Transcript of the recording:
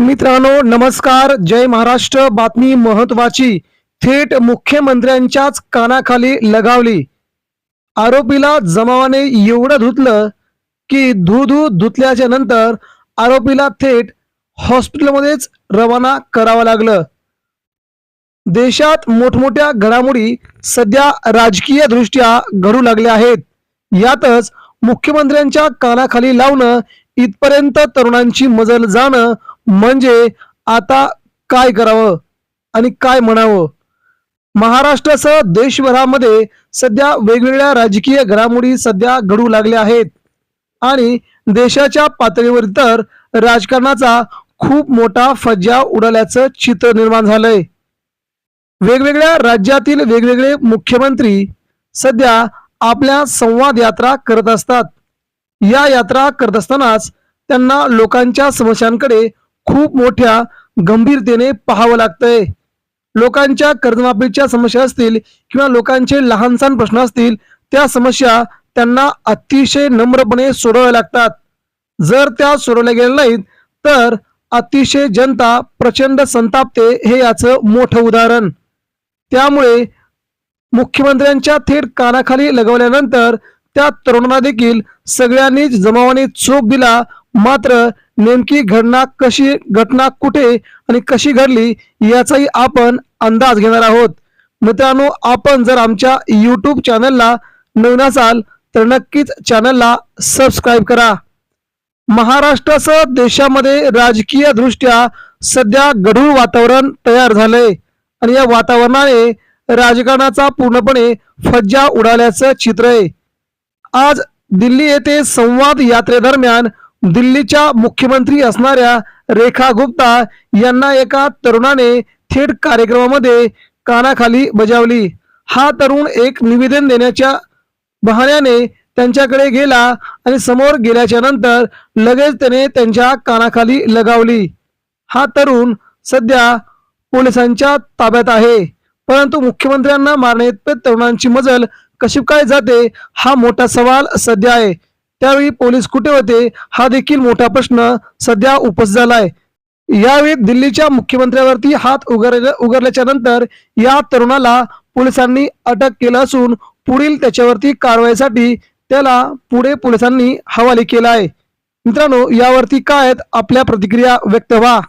मित्रांनो नमस्कार. जय महाराष्ट्र. बातमी महत्वाची थेट मुख्यमंत्र्यांच्याच कानाखाली लगावली. आरोपीला जमावाने एवढं धुतलं की धू धू धुतल्याच्या नंतर आरोपीला थेट हॉस्पिटलमध्येच रवाना करावं लागलं. देशात मोठमोठ्या घडामोडी सध्या राजकीय दृष्ट्या घडू लागल्या आहेत. यातच मुख्यमंत्र्यांच्या कानाखाली लावणं इथपर्यंत तरुणांची मजल जाणं म्हणजे आता काय करावं आणि काय म्हणावं? महाराष्ट्रासह देशभरामध्ये सध्या वेगवेगळ्या राजकीय घडामोडी सध्या घडू लागल्या आहेत. आणि देशाच्या पातळीवर तर राजकारणाचा खूप मोठा फज्जा उडाल्याचं चित्र निर्माण झालंय. वेगवेगळ्या राज्यातील वेगवेगळे मुख्यमंत्री सध्या आपल्या संवाद यात्रा करत असतात. या यात्रा करत असतानाच त्यांना लोकांच्या समस्यांकडे खूप मोठ्या गंभीरतेने पाहावं लागतंय. लोकांच्या कर्जमाफीच्या समस्या असतील किंवा लोकांचे लहानसान प्रश्न असतील त्या समस्या त्यांना अतिशय नम्रपणे सोडवाव्या लागतात. जर त्या सोडवल्या गेल्या नाहीत तर अतिशय जनता प्रचंड संतापते हे याचं मोठं उदाहरण. त्यामुळे मुख्यमंत्र्यांच्या थेट कानाखाली लगवल्यानंतर त्या तरुणांना देखील सगळ्यांनीच जमावाने चोप दिला मात्र नेमकी घटना कशी घटना कुठे आणि कशी घडली याचाही आपण अंदाज घेणार आहोत. मित्रांनो आपण जर आमच्या यूट्यूब चॅनलला नवीन असाल तर नक्कीच चॅनलला सबस्क्राईब करा. महाराष्ट्रासह देशामध्ये राजकीय दृष्ट्या सध्या गढूळ वातावरण तयार झालंय. आणि या वातावरणाने राजकारणाचा पूर्णपणे फज्जा उडाल्याचं चित्र आहे. आज दिल्ली येथे संवाद यात्रेदरम्यान दिल्लीच्या मुख्यमंत्री असणाऱ्या रेखा गुप्ता यांना एका तरुणाने थेट कार्यक्रमामध्ये कानाखाली बजावली. हा तरुण एक निवेदन देण्याच्या बहाण्याने त्यांच्याकडे गेला आणि समोर गेल्याच्यानंतर लगेच त्याने त्यांच्या कानाखाली लगावली. हा तरुण सध्या पोलिसांच्या ताब्यात आहे. परंतु मुख्यमंत्र्यांना मारण्यात तरुणांची मजल कशी काय जाते हा मोठा सवाल सध्या आहे. त्यावेळी पोलीस कुठे होते हा देखील मोठा प्रश्न सध्या उपस्थित झालाय. यावेळी दिल्लीच्या मुख्यमंत्र्यावरती हात उगर उघडल्याच्या नंतर या तरुणाला पोलिसांनी अटक केलं असून पुढील त्याच्यावरती कारवाईसाठी त्याला पुढे पोलिसांनी हवाले केला आहे. मित्रांनो यावरती काय आहेत आपल्या प्रतिक्रिया? व्यक्त व्हा.